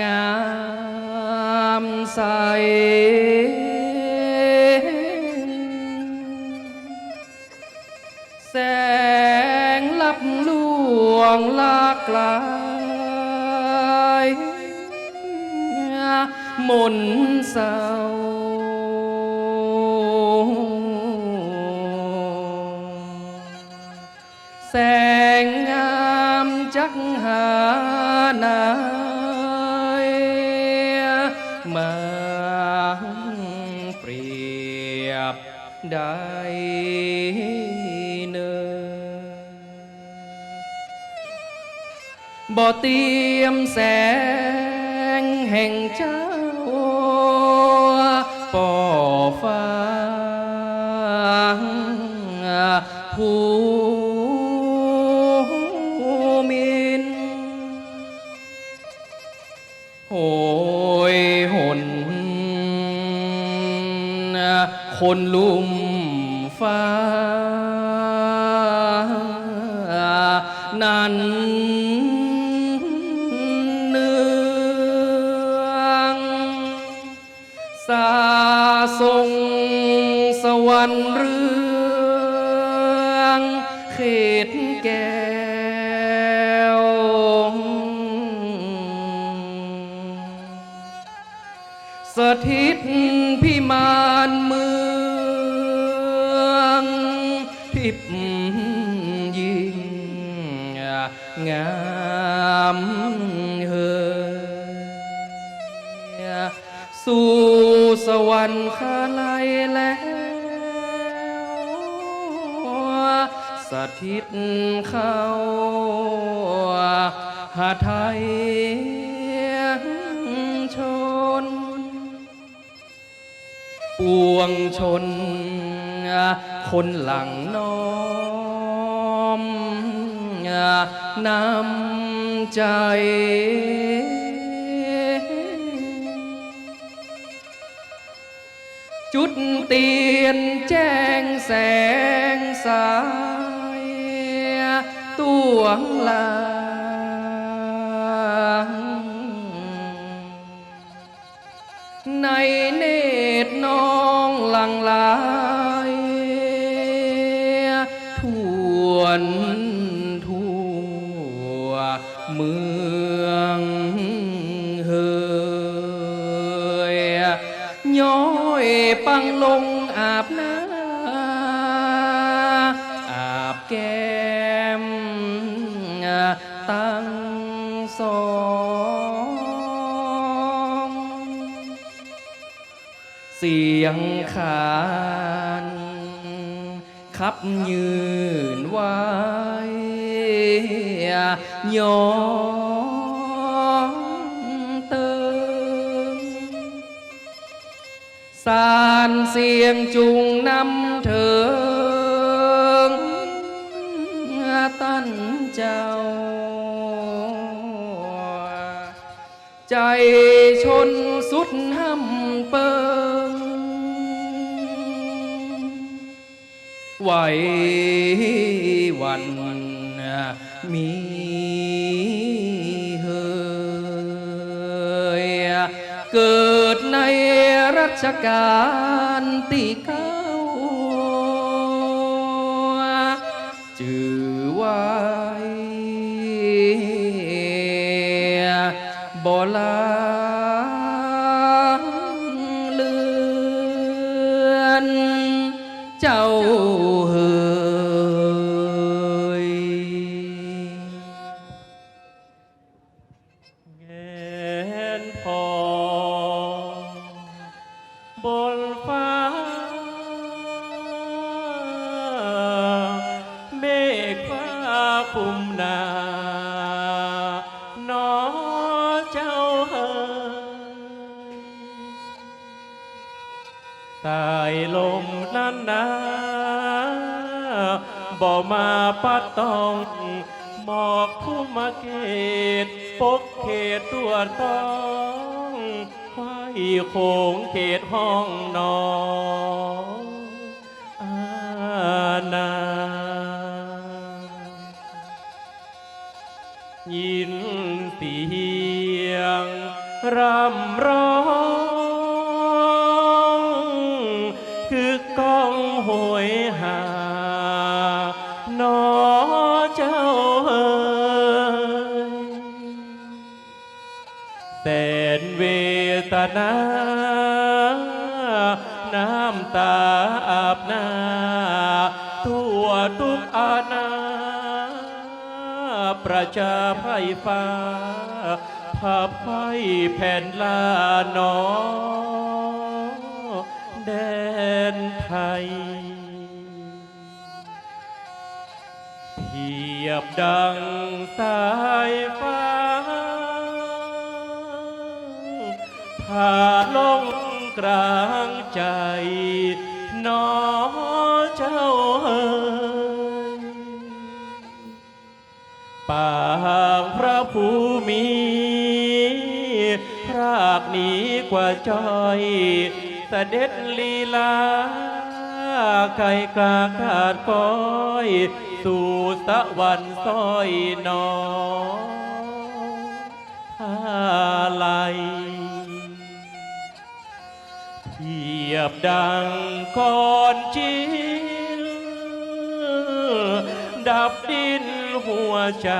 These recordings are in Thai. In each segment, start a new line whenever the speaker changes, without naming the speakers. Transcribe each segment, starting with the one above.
งามใสแสงลับลวงล มาเปรียบได้เนอบ่เตรียมแสงแห่งเจ้าป่อฟ้าผู้ คนลุ่มฟ้า นั้นเนืองสาทรงสวรรค์เรืองเขตแก้วสถิ วรรค์คาไลยแล้วสถิตเข้าหาไทยชน ปวงชน คนหลังน้อมนำใจ จุดเตียนแจ้งแสง งลงอาบน้ำอาบแก้มตั้งสองเสียงขานขับยืนไว้ย้อน สารเสียงจุงนำเถิงตั้นเจ้า ใจชนสุดห้ำเปิงไหววันมี รัชกาลที่เก้าจือ บน
ฟ้าเมฆฟ้าคุมหนาน้อเจ้าเฮยใตายลมนั้นนาบ่มาปัดต้องหมอกทุ่มาเกตปกเขตตัวต้อง โคงเขตห้องนอนอาณายินเสียงรำ นเวทนา น้ำตาอาบหน้า ทั่วทุกอาณาประชาไพ่ฟ้าภาพไพแผ่นลานอแดนไทย เทียบดังสา ผ่าลงกลางใจหนอเจ้าเอ๋ยปางพระภูมิพรากหนีกว่าจอยเสด็จลีลา ไก่กลากาดก้อย สู่สวรรค์ซอยนออะไร ยบดังก่อนจินดับดินหัวใจ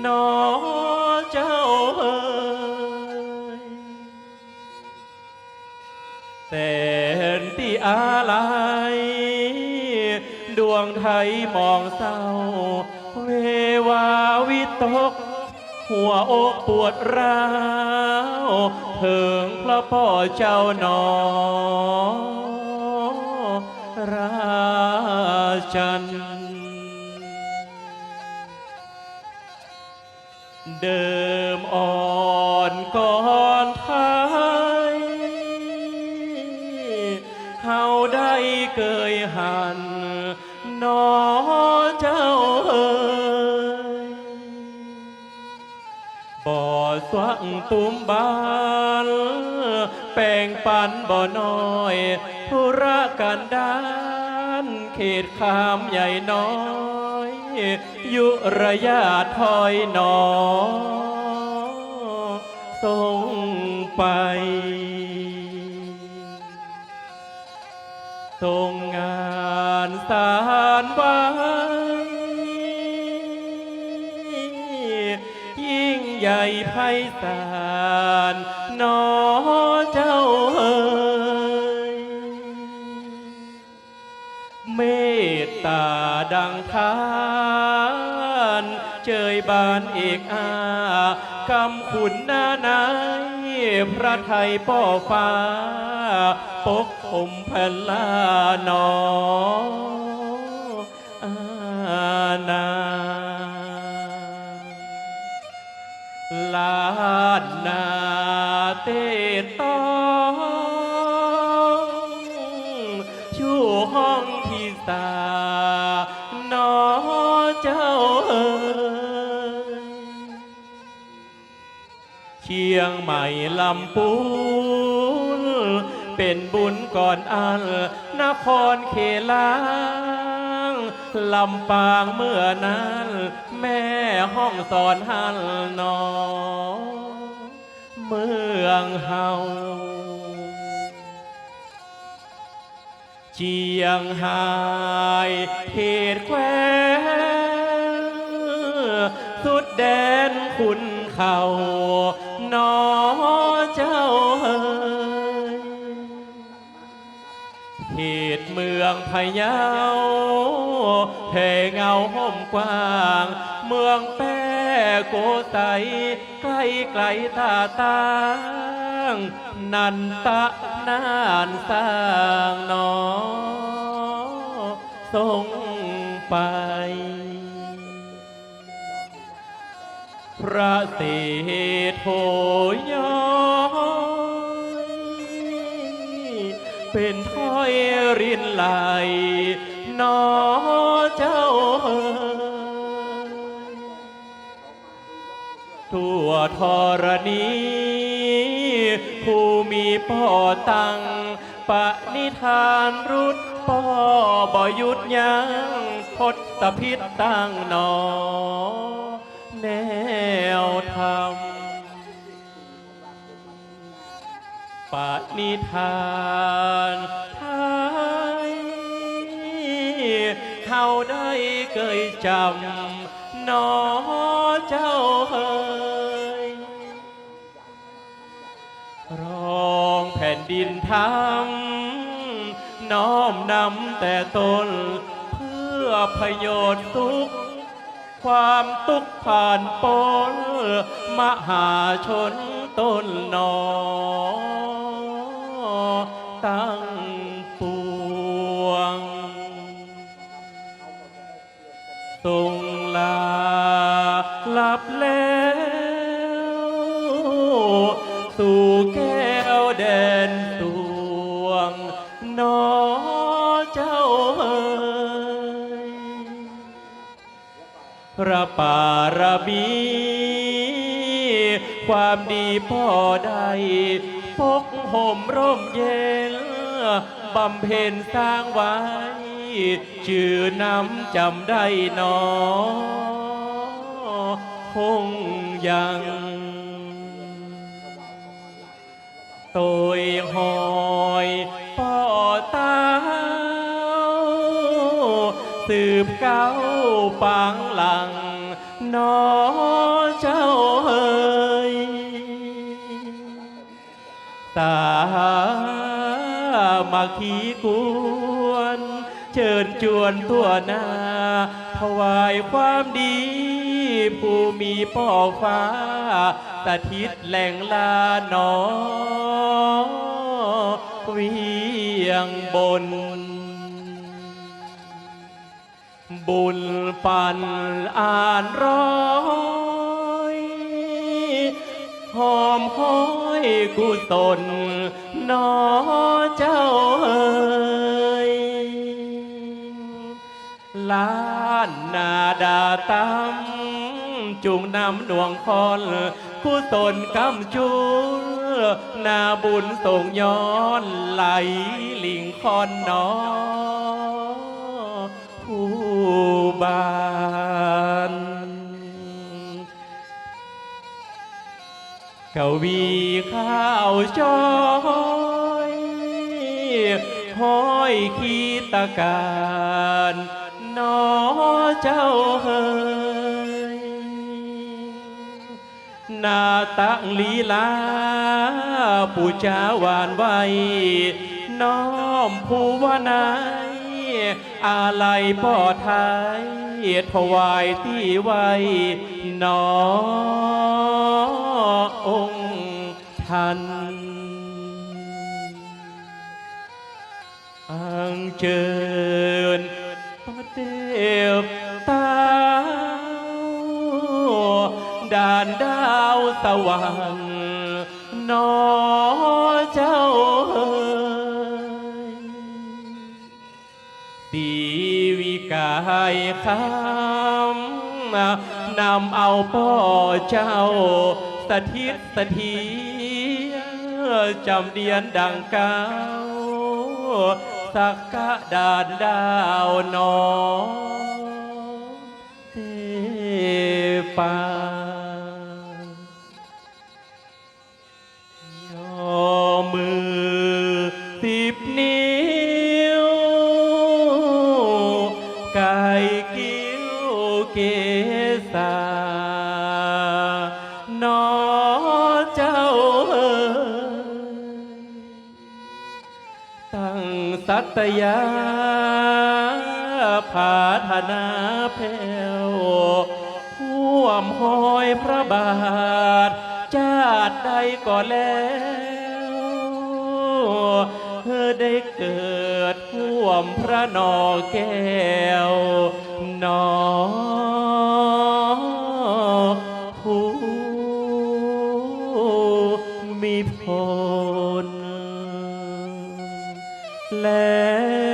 หนอเจ้าเอ๋ยแสนที่อะไรดวงไทยมองเศร้า เววาวิตก หัวอกปวดร้าวเพิงพระพ่อเจ้าหนอราชัน เดิน บ่อสวังตุ่มบานแป่งปันบ่อน้อยธุระกันดานเขตขามใหญ่น้อย ยุระยะถอยหนอส่งไป ใหญ่ไพศาลนอเจ้าเอ๋ยเมตตาดังทานเจยบานเอกอากำขุนหน้านายพระไทยป่อฟ้า ปกคมแผ่นลานออ ลำปูนเป็นบุญก่อนอันนครเขลางลำปางเมื่อนั้น แม่ห้องสอนหันนอเมืองเฮาเจียงหายเขตแควสุดแดนคุณเขา งพะเยาแผ่เงาห่มกว้าง เมืองแป้โกไตใกล้ไกลตาตางนันตะนานสร้างนอส่งไป พระเศษโหย้อ็นถ้อยรินไหลนอเจ้าเอ๋ยทั่วธรณีผู้มีพ่อตั้งปณิธานรุดพ่อบ่อยุดยังพดตะพิษตั้งนอแนวธรรม ปณิธานไทยเขาได้เคยจำหนอเจ้าเฮยร้องแผ่นดินทำน้อมนำแต่ตน เพื่อประโยชน์สุขความทุกข์ผ่านปนมหาชนต้นนอ ตั้งปวงทรงลาหลับแล้วสู่แก้วแดนสวงนอเจ้าเอ๋ยพระปารมีความดีพ่อใดพกห่มร่มเย็น บำเพ็ญสร้างไว้ ชื่อนำจำได้หนอ คงยังตยหอยป่อตาสืบเก้าปังหลังนอเจ้าเอ๋ยตา มาขีกวนเชิญจวนตัวหน้า ถวายความดี ผู้มีป่อฟ้าสถิตแหล่งลาหนอเวียงบน บุญปันอ่านร้อยหอมห้อยกุศลนอเจ้า ตั้มจุงนำหน่วงคอนกุศลกำจูนาบุญส่งย้อนไหลลิงคอนนอผู้บานกวีข้าวจอยห้อยขีตการ นอเจ้าเฮยหนาตังลีลาปูจาหวานไว้น้อมผู้วานายอาลัยพ่อไทยถวายที่ไว้หนอองค์ท่านอังเจิญประ เดียบตาด่านดาวสว่างนอเจ้าเอ๋ยตีวิกายคำนำเอาพ่อเจ้า สถิตสถีจำเดียนดังเก้า สักกะดานดาวนองเทปา สัตยาผาธนาแผ่วห่วมหอยพระบาท ชาติใดก็แล้วเธอได้เกิดห่วมพระนอแก้วนอผู้มีพล แล้ว